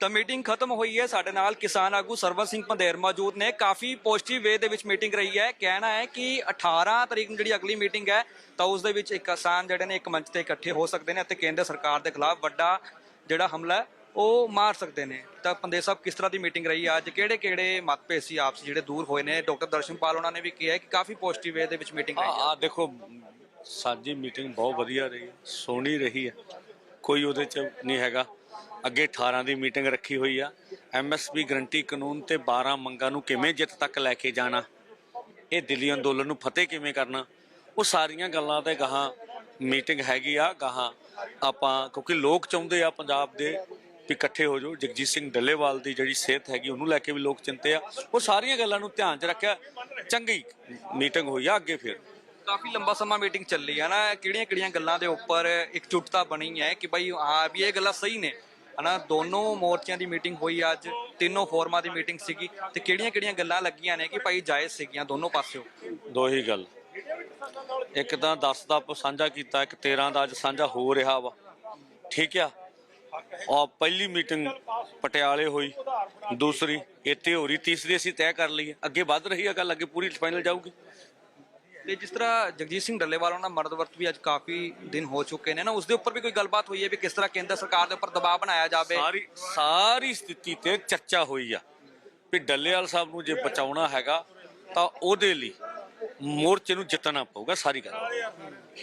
ਤਾਂ ਮੀਟਿੰਗ ਖਤਮ ਹੋਈ ਹੈ। ਸਾਡੇ ਨਾਲ ਕਿਸਾਨ ਆਗੂ ਸਰਵਨ ਸਿੰਘ ਪੰਦੇਰ ਮੌਜੂਦ ਨੇ। ਕਾਫੀ ਪੋਜ਼ਿਟਿਵ ਵੇ ਦੇ ਵਿੱਚ ਮੀਟਿੰਗ ਰਹੀ ਹੈ। ਕਹਿਣਾ ਹੈ ਕਿ 18 ਤਰੀਕ ਨੂੰ ਜਿਹੜੀ ਅਗਲੀ ਮੀਟਿੰਗ ਹੈ, ਤਾਂ ਉਸ ਦੇ ਵਿੱਚ ਇੱਕ ਕਿਸਾਨ ਜਿਹੜੇ ਨੇ, ਇੱਕ ਮੰਚ ਤੇ ਇਕੱਠੇ ਹੋ ਸਕਦੇ ਨੇ ਅਤੇ ਕੇਂਦਰ ਸਰਕਾਰ ਦੇ ਖਿਲਾਫ ਵੱਡਾ ਜਿਹੜਾ ਹਮਲਾ ਉਹ ਮਾਰ ਸਕਦੇ ਨੇ। ਤਾਂ ਪੰਦੇ ਸਾਹਿਬ, ਕਿਸ ਤਰ੍ਹਾਂ ਦੀ ਮੀਟਿੰਗ ਰਹੀ ਹੈ? ਅੱਜ ਕਿਹੜੇ ਕਿਹੜੇ ਮਤਭੇਦ ਸੀ ਆਪਸ ਜਿਹੜੇ ਦੂਰ ਹੋਏ ਨੇ? ਡਾਕਟਰ ਦਰਸ਼ਨਪਾਲ ਉਹਨਾਂ ਨੇ ਵੀ ਕਿਹਾ ਕਿ ਕਾਫੀ ਪੋਜ਼ਿਟਿਵ ਵੇ ਦੇ ਵਿੱਚ ਮੀਟਿੰਗ ਰਹੀ ਆ ਦੇਖੋ, ਸਾਡੀ ਮੀਟਿੰਗ ਬਹੁਤ ਵਧੀਆ ਰਹੀ ਸੋਹਣੀ ਰਹੀ ਹੈ। ਕੋਈ ਉਹਦੇ ਚ ਨਹੀਂ ਹੈਗਾ। ਅੱਗੇ 18 ਦੀ ਮੀਟਿੰਗ ਰੱਖੀ ਹੋਈ ਆ। ਐਮਐਸਪੀ ਗਰੰਟੀ ਕਾਨੂੰਨ ਤੇ 12 ਮੰਗਾਂ ਨੂੰ ਕਿਵੇਂ ਜਿੱਤ ਤੱਕ ਲੈ ਕੇ ਜਾਣਾ, ਇਹ ਦਿੱਲੀ ਅੰਦੋਲਨ ਨੂੰ ਫਤਿਹ ਕਿਵੇਂ ਕਰਨਾ, ਉਹ ਸਾਰੀਆਂ ਗੱਲਾਂ ਤੇ ਗਾਹਾਂ ਮੀਟਿੰਗ ਹੈਗੀ ਆ। ਗਾਹਾਂ ਆਪਾਂ, ਕਿਉਂਕਿ ਲੋਕ ਚਾਹੁੰਦੇ ਆ ਪੰਜਾਬ ਦੇ ਵੀ ਇਕੱਠੇ ਹੋ ਜਾਓ। ਜਗਜੀਤ ਸਿੰਘ ਡੱਲੇਵਾਲ ਦੀ ਜਿਹੜੀ ਸਿਹਤ ਹੈਗੀ, ਉਹਨੂੰ ਲੈ ਕੇ ਵੀ ਲੋਕ ਚਿੰਤੇ ਆ। ਉਹ ਸਾਰੀਆਂ ਗੱਲਾਂ ਨੂੰ ਧਿਆਨ 'ਚ ਰੱਖਿਆ, ਚੰਗੀ ਮੀਟਿੰਗ ਹੋਈ ਆ ਅੱਗੇ ਫਿਰ। ਕਾਫੀ ਲੰਬਾ ਸਮਾਂ ਮੀਟਿੰਗ ਚੱਲੀ ਹੈ ਨਾ, ਕਿਹੜੀਆਂ ਕਿਹੜੀਆਂ ਗੱਲਾਂ ਦੇ ਉੱਪਰ ਇਕਜੁੱਟਤਾ ਬਣੀ ਹੈ ਕਿ ਭਾਈ ਹਾਂ ਵੀ ਇਹ ਗੱਲਾਂ ਸਹੀ ਨੇ? ਹਨਾ, ਦੋਨੋਂ ਮੋਰਚਿਆਂ ਦੀ ਮੀਟਿੰਗ ਹੋਈ ਅੱਜ, ਤਿੰਨੋਂ ਫੋਰਮਾਂ ਦੀ ਮੀਟਿੰਗ ਸੀਗੀ ਤੇ ਕਿਹੜੀਆਂ ਕਿਹੜੀਆਂ ਗੱਲਾਂ ਲੱਗੀਆਂ ਨੇ ਕਿ ਭਾਈ ਜਾਇਜ਼ ਸੀਗੀਆਂ ਦੋਨੋਂ ਪਾਸਿਓਂ? ਦੋ ਹੀ ਗੱਲ। ਇੱਕ ਤਾਂ 10 ਦਾ ਸਾਂਝਾ ਕੀਤਾ, ਇੱਕ 13 ਦਾ ਅੱਜ ਸਾਂਝਾ ਹੋ ਰਿਹਾ ਵਾ। ਠੀਕ ਆ? ਔਰ ਪਹਿਲੀ ਮੀਟਿੰਗ ਪਟਿਆਲੇ ਹੋਈ, ਦੂਸਰੀ ਇੱਥੇ ਹੋ ਰਹੀ, ਤੀਸਰੀ ਅਸੀਂ ਤੈਅ ਕਰ ਲਈ ਅੱਗੇ ਵੱਧ ਰਹੀ ਹੈ ਗੱਲ, ਅੱਗੇ ਪੂਰੀ ਫਾਈਨਲ ਜਾਊਗੀ। ਤੇ ਜਿਸ ਤਰ੍ਹਾਂ ਜਗਜੀਤ ਸਿੰਘ ਡੱਲੇਵਾਲ ਉਹਨਾਂ ਮਰਦ ਵਰਤ ਵੀ ਅੱਜ ਕਾਫੀ ਦਿਨ ਹੋ ਚੁੱਕੇ ਨੇ ਨਾ ਉਸ ਦੇ ਉੱਪਰ ਵੀ ਕੋਈ ਗੱਲਬਾਤ ਹੋਈ ਹੈ ਵੀ ਕਿਸ ਤਰ੍ਹਾਂ ਕੇਂਦਰ ਸਰਕਾਰ ਦੇ ਉੱਪਰ ਦਬਾਅ ਬਣਾਇਆ ਜਾਵੇ? ਸਾਰੀ ਸਾਰੀ ਸਥਿਤੀ ਤੇ ਚਰਚਾ ਹੋਈ ਆ ਵੀ ਡੱਲੇਵਾਲ ਸਾਹਿਬ ਨੂੰ ਜੇ ਬਚਾਉਣਾ ਹੈਗਾ ਤਾਂ ਉਹਦੇ ਲਈ ਮੋਰਚੇ ਨੂੰ ਜਿੱਤਣਾ ਪਊਗਾ ਸਾਰੀ ਗੱਲ।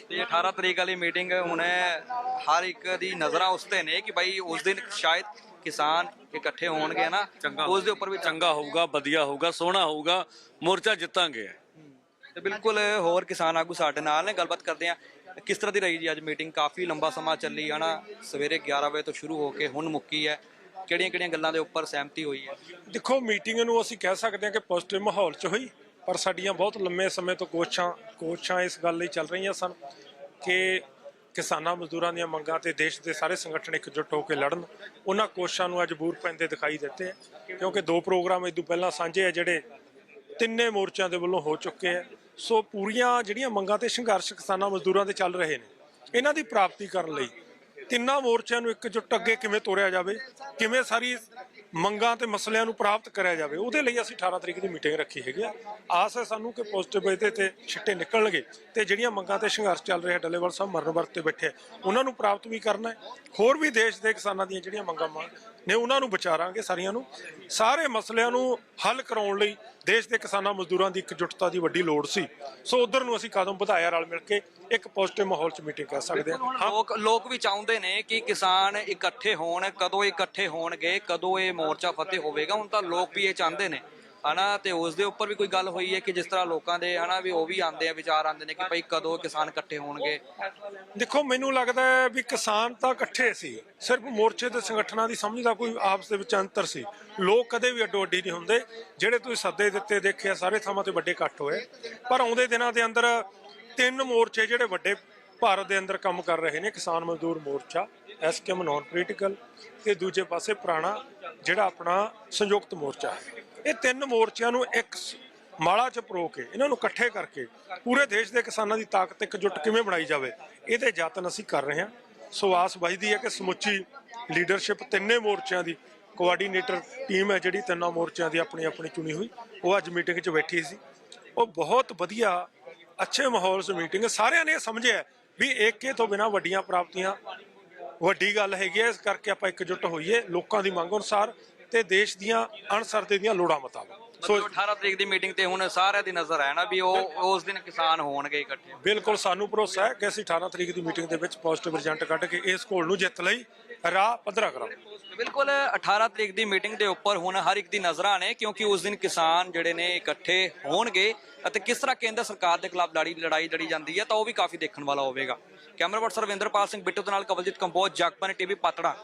ਤੇ 18 ਤਰੀਕ ਵਾਲੀ ਮੀਟਿੰਗ ਹੁਣ ਹਰ ਇੱਕ ਦੀ ਨਜ਼ਰਾਂ ਉਸ ਤੇ ਨੇ ਕਿ ਭਾਈ ਉਸ ਦਿਨ ਸ਼ਾਇਦ ਕਿਸਾਨ ਇਕੱਠੇ ਹੋਣਗੇ ਨਾ ਉਸ ਦੇ ਉੱਪਰ ਵੀ ਚੰਗਾ ਹੋਊਗਾ ਵਧੀਆ ਹੋਊਗਾ ਸੋਹਣਾ ਹੋਊਗਾ ਮੋਰਚਾ ਜਿੱਤਾਂਗੇ। ਤੇ ਬਿਲਕੁਲ ਹੋਰ ਕਿਸਾਨ ਆਗੂ ਸਾਡੇ ਨਾਲ ਨੇ, ਗੱਲਬਾਤ ਕਰਦੇ ਆ ਕਿਸ ਤਰ੍ਹਾਂ ਦੀ ਰਹੀ ਜੀ ਅੱਜ ਮੀਟਿੰਗ? ਕਾਫੀ ਲੰਬਾ ਸਮਾਂ ਚੱਲੀ, ਹੈ ਨਾ? ਸਵੇਰੇ 11 ਵਜੇ ਤੋਂ ਸ਼ੁਰੂ ਹੋ ਕੇ ਹੁਣ ਮੁੱਕੀ ਹੈ। ਕਿਹੜੀਆਂ ਕਿਹੜੀਆਂ ਗੱਲਾਂ ਦੇ ਉੱਪਰ ਸਹਿਮਤੀ ਹੋਈ ਹੈ? ਦੇਖੋ, ਮੀਟਿੰਗ ਨੂੰ ਅਸੀਂ ਕਹਿ ਸਕਦੇ ਹਾਂ ਕਿ ਪੋਜ਼ਿਟਿਵ ਮਾਹੌਲ 'ਚ ਹੋਈ, ਪਰ ਸਾਡੀਆਂ ਬਹੁਤ ਲੰਮੇ ਸਮੇਂ ਤੋਂ ਕੋਸ਼ਿਸ਼ਾਂ ਕੋਸ਼ਿਸ਼ਾਂ ਇਸ ਗੱਲ ਲਈ ਚੱਲ ਰਹੀਆਂ ਸਨ ਕਿ ਕਿਸਾਨਾਂ ਮਜ਼ਦੂਰਾਂ ਦੀਆਂ ਮੰਗਾਂ ਤੇ ਦੇਸ਼ ਦੇ ਸਾਰੇ ਸੰਗਠਨ ਇਕਜੁੱਟ ਹੋ ਕੇ ਲੜਨ। ਉਹਨਾਂ ਕੋਸ਼ਿਸ਼ਾਂ ਨੂੰ ਅੱਜ ਬੂਰ ਪੈਂਦੇ ਦਿਖਾਈ ਦਿੱਤੇ ਕਿਉਂਕਿ ਦੋ ਪ੍ਰੋਗਰਾਮ ਇਦੋਂ ਪਹਿਲਾਂ ਸਾਂਝੇ ਆ ਜਿਹੜੇ ਤਿੰਨੇ ਮੋਰਚਿਆਂ ਦੇ ਵੱਲੋਂ ਹੋ ਚੁੱਕੇ ਆ ਸੋ ਪੂਰੀਆਂ ਜਿਹੜੀਆਂ ਮੰਗਾਂ ਤੇ ਸੰਘਰਸ਼ ਕਿਸਾਨਾਂ ਮਜ਼ਦੂਰਾਂ ਦੇ ਚੱਲ ਰਹੇ ਨੇ ਇਹਨਾਂ ਦੀ ਪ੍ਰਾਪਤੀ ਕਰਨ ਲਈ ਤਿੰਨਾਂ ਮੋਰਚਿਆਂ ਨੂੰ ਇਕਜੁੱਟ ਅੱਗੇ ਕਿਵੇਂ ਤੋਰਿਆ ਜਾਵੇ ਕਿਵੇਂ ਸਾਰੀ ਮੰਗਾਂ ਤੇ ਮਸਲਿਆਂ ਨੂੰ ਪ੍ਰਾਪਤ ਕਰਿਆ ਜਾਵੇ ਉਹਦੇ ਲਈ ਅਸੀਂ 18 ਤਰੀਕ ਦੀ ਮੀਟਿੰਗ ਰੱਖੀ ਹੈਗੀ ਆ। ਆਸ ਹੈ ਸਾਨੂੰ ਕਿ ਪੋਜ਼ਿਟਿਵ ਇਹਦੇ ਤੇ ਛਿੱਟੇ ਨਿਕਲਣਗੇ ਤੇ ਜਿਹੜੀਆਂ ਮੰਗਾਂ ਤੇ ਸੰਘਰਸ਼ ਚੱਲ ਰਿਹਾ ਡੱਲੇਵਾਲ ਸਾਹਿਬ ਮਰਨ ਵਰਤ ਤੇ ਬੈਠੇ ਆ, ਉਹਨਾਂ ਨੂੰ ਪ੍ਰਾਪਤ ਵੀ ਕਰਨਾ ਹੈ। ਹੋਰ ਵੀ ਦੇਸ਼ ਦੇ ਕਿਸਾਨਾਂ ਦੀਆਂ ਜਿਹੜੀਆਂ ਮੰਗਾਂ ਨੇ ਉਹਨਾਂ ਨੂੰ ਵਿਚਾਰਾਂਗੇ ਸਾਰੀਆਂ ਨੂੰ। ਸਾਰੇ ਮਸਲਿਆਂ ਨੂੰ ਹੱਲ ਕਰਾਉਣ ਲਈ ਦੇਸ਼ ਦੇ ਕਿਸਾਨਾਂ ਮਜ਼ਦੂਰਾਂ ਦੀ ਇਕਜੁੱਟਤਾ ਦੀ ਵੱਡੀ ਲੋੜ ਸੀ। ਸੋ ਉਧਰ ਨੂੰ ਅਸੀਂ ਕਦਮ ਵਧਾਇਆ ਰਲ ਮਿਲ ਕੇ ਇੱਕ ਪੋਜ਼ਿਟਿਵ ਮਾਹੌਲ 'ਚ ਮੀਟਿੰਗ ਕਰ ਸਕਦੇ ਹਾਂ। ਹਾਂ ਲੋਕ ਲੋਕ ਵੀ ਚਾਹੁੰਦੇ ਨੇ ਕਿ ਕਿਸਾਨ ਇਕੱਠੇ ਹੋਣ, ਕਦੋਂ ਇਕੱਠੇ ਹੋਣਗੇ, ਕਦੋਂ ਇਹ ਮੋਰਚਾ ਫਤਿਹ ਹੋਵੇਗਾ। ਹੁਣ ਤਾਂ ਲੋਕ ਵੀ ਇਹ ਚਾਹੁੰਦੇ ਨੇ। ਹਨਾ, ਤੇ ਉਸ ਦੇ ਉੱਪਰ ਵੀ ਕੋਈ ਗੱਲ ਹੋਈ ਹੈ ਕਿ ਜਿਸ ਤਰ੍ਹਾਂ ਲੋਕਾਂ ਦੇ ਹਨਾ ਵੀ ਉਹ ਵੀ ਆਉਂਦੇ ਆ, ਵਿਚਾਰ ਆਉਂਦੇ ਨੇ ਕਿ ਭਾਈ ਕਦੋਂ ਕਿਸਾਨ ਇਕੱਠੇ ਹੋਣਗੇ? ਦੇਖੋ, ਮੈਨੂੰ ਲੱਗਦਾ ਹੈ ਵੀ ਕਿਸਾਨ ਤਾਂ ਇਕੱਠੇ ਸੀ, ਸਿਰਫ ਮੋਰਚੇ ਤੇ ਸੰਗਠਨਾਂ ਦੀ ਸਮਝ ਦਾ ਕੋਈ ਆਪਸ ਦੇ ਵਿੱਚ ਅੰਤਰ ਸੀ। ਲੋਕ ਕਦੇ ਵੀ ਅੱਡੋ ਅੱਡੀ ਨਹੀਂ ਹੁੰਦੇ, ਜਿਹੜੇ ਤੁਸੀਂ ਸੱਦੇ ਦਿੱਤੇ, ਦੇਖਿਆ, ਸਾਰੇ ਥਾਵਾਂ ਤੇ ਵੱਡੇ ਇਕੱਠ ਹੋਏ। ਪਰ ਆਉਂਦੇ ਦਿਨਾਂ ਦੇ ਅੰਦਰ ਤਿੰਨ ਮੋਰਚੇ ਜਿਹੜੇ ਵੱਡੇ ਭਾਰਤ ਦੇ ਅੰਦਰ ਕੰਮ ਕਰ ਰਹੇ ਨੇ, ਕਿਸਾਨ ਮਜ਼ਦੂਰ ਮੋਰਚਾ ਐਸਕੇਐਮ ਨਾਨ ਪੋਲੀਟੀਕਲ, ਤੇ ਦੂਜੇ ਪਾਸੇ ਪੁਰਾਣਾ ਜਿਹੜਾ ਆਪਣਾ ਸੰਯੁਕਤ ਮੋਰਚਾ ਹੈ। ਇਹ ਤਿੰਨ ਮੋਰਚਿਆਂ ਨੂੰ ਇੱਕ ਮਾਲਾ ਚ ਪਰੋ ਕੇ, ਇਹਨਾਂ ਨੂੰ ਇਕੱਠੇ ਕਰਕੇ ਪੂਰੇ ਦੇਸ਼ ਦੇ ਕਿਸਾਨਾਂ ਦੀ ਤਾਕਤ ਇਕਜੁੱਟ ਕਿਵੇਂ ਬਣਾਈ ਜਾਵੇ, ਇਹਦੇ ਯਤਨ ਅਸੀਂ ਕਰ ਰਹੇ ਹਾਂ। ਸੋ ਆਸ ਵੱਜਦੀ ਹੈ ਕਿ ਸਮੁੱਚੀ ਲੀਡਰਸ਼ਿਪ ਤਿੰਨੇ ਮੋਰਚਿਆਂ ਦੀ ਕੋਆਰਡੀਨੇਟਰ ਟੀਮ ਹੈ ਜਿਹੜੀ ਤਿੰਨਾਂ ਮੋਰਚਿਆਂ ਦੀ ਆਪਣੀ ਆਪਣੀ ਚੁਣੀ ਹੋਈ, ਉਹ ਅੱਜ ਮੀਟਿੰਗ 'ਚ ਬੈਠੀ ਸੀ। ਉਹ ਬਹੁਤ ਵਧੀਆ, ਅੱਛੇ ਮਾਹੌਲ 'ਚ ਮੀਟਿੰਗ ਸਾਰਿਆਂ ਨੇ ਇਹ ਸਮਝਿਆ ਵੀ ਏਕੇ ਤੋਂ ਬਿਨਾ ਵੱਡੀਆਂ ਪ੍ਰਾਪਤੀਆਂ, ਵੱਡੀ ਗੱਲ ਹੈਗੀ ਹੈ, ਇਸ ਕਰਕੇ ਆਪਾਂ ਇਕਜੁੱਟ ਹੋਈਏ, ਲੋਕਾਂ ਦੀ ਮੰਗ ਅਨੁਸਾਰ ਤੇ ਦੇਸ਼ ਦੀਆਂ ਅਣਸਰਦੇ ਦੀਆਂ ਲੋੜਾਂ ਮੁਤਾਬਕ। ਸੋ ਮਤਲਬ 18 ਤਰੀਕ ਦੀ ਮੀਟਿੰਗ ਤੇ ਹੁਣ ਸਾਰਿਆਂ ਦੀ ਨਜ਼ਰ ਹੈ ਨਾ ਵੀ ਉਹ ਉਸ ਦਿਨ ਕਿਸਾਨ ਹੋਣਗੇ ਇਕੱਠੇ। ਬਿਲਕੁਲ ਸਾਨੂੰ ਭਰੋਸਾ ਹੈ ਕਿ ਅਸੀਂ 18 ਤਰੀਕ ਦੀ ਮੀਟਿੰਗ ਦੇ ਵਿੱਚ ਪੋਜ਼ਿਟਿਵ ਰਿਜ਼ਲਟ ਕੱਢ ਕੇ ਇਸ ਘੋਲ ਨੂੰ ਜਿੱਤ ਲਈ ਰਾਹ ਪੱਧਰਾ ਕਰਾਂਗੇ। ਬਿਲਕੁਲ 18 ਤਰੀਕ ਦੀ ਮੀਟਿੰਗ ਦੇ ਉੱਪਰ ਹੁਣ ਹਰ ਇੱਕ ਦੀ ਨਜ਼ਰਾਂ ਨੇ ਕਿਉਂਕਿ ਉਸ ਦਿਨ ਕਿਸਾਨ ਜਿਹੜੇ ਨੇ ਇਕੱਠੇ ਹੋਣਗੇ ਅਤੇ ਕਿਸ ਤਰ੍ਹਾਂ ਕੇਂਦਰ ਸਰਕਾਰ ਦੇ ਖਿਲਾਫ ਲੜੀ ਲੜਾਈ ਲੜੀ ਜਾਂਦੀ ਹੈ ਤਾਂ ਉਹ ਵੀ ਕਾਫੀ ਦੇਖਣ ਵਾਲਾ ਹੋਵੇਗਾ। ਕੈਮਰਾ ਪਰਸਨ ਰਵਿੰਦਰਪਾਲ ਸਿੰਘ ਬਿੱਟੂ ਦੇ ਨਾਲ ਕਵਲਜੀਤ ਕੰਬੋਜ ਜਗਪਨ ਟੀਵੀ ਪਤੜਾ।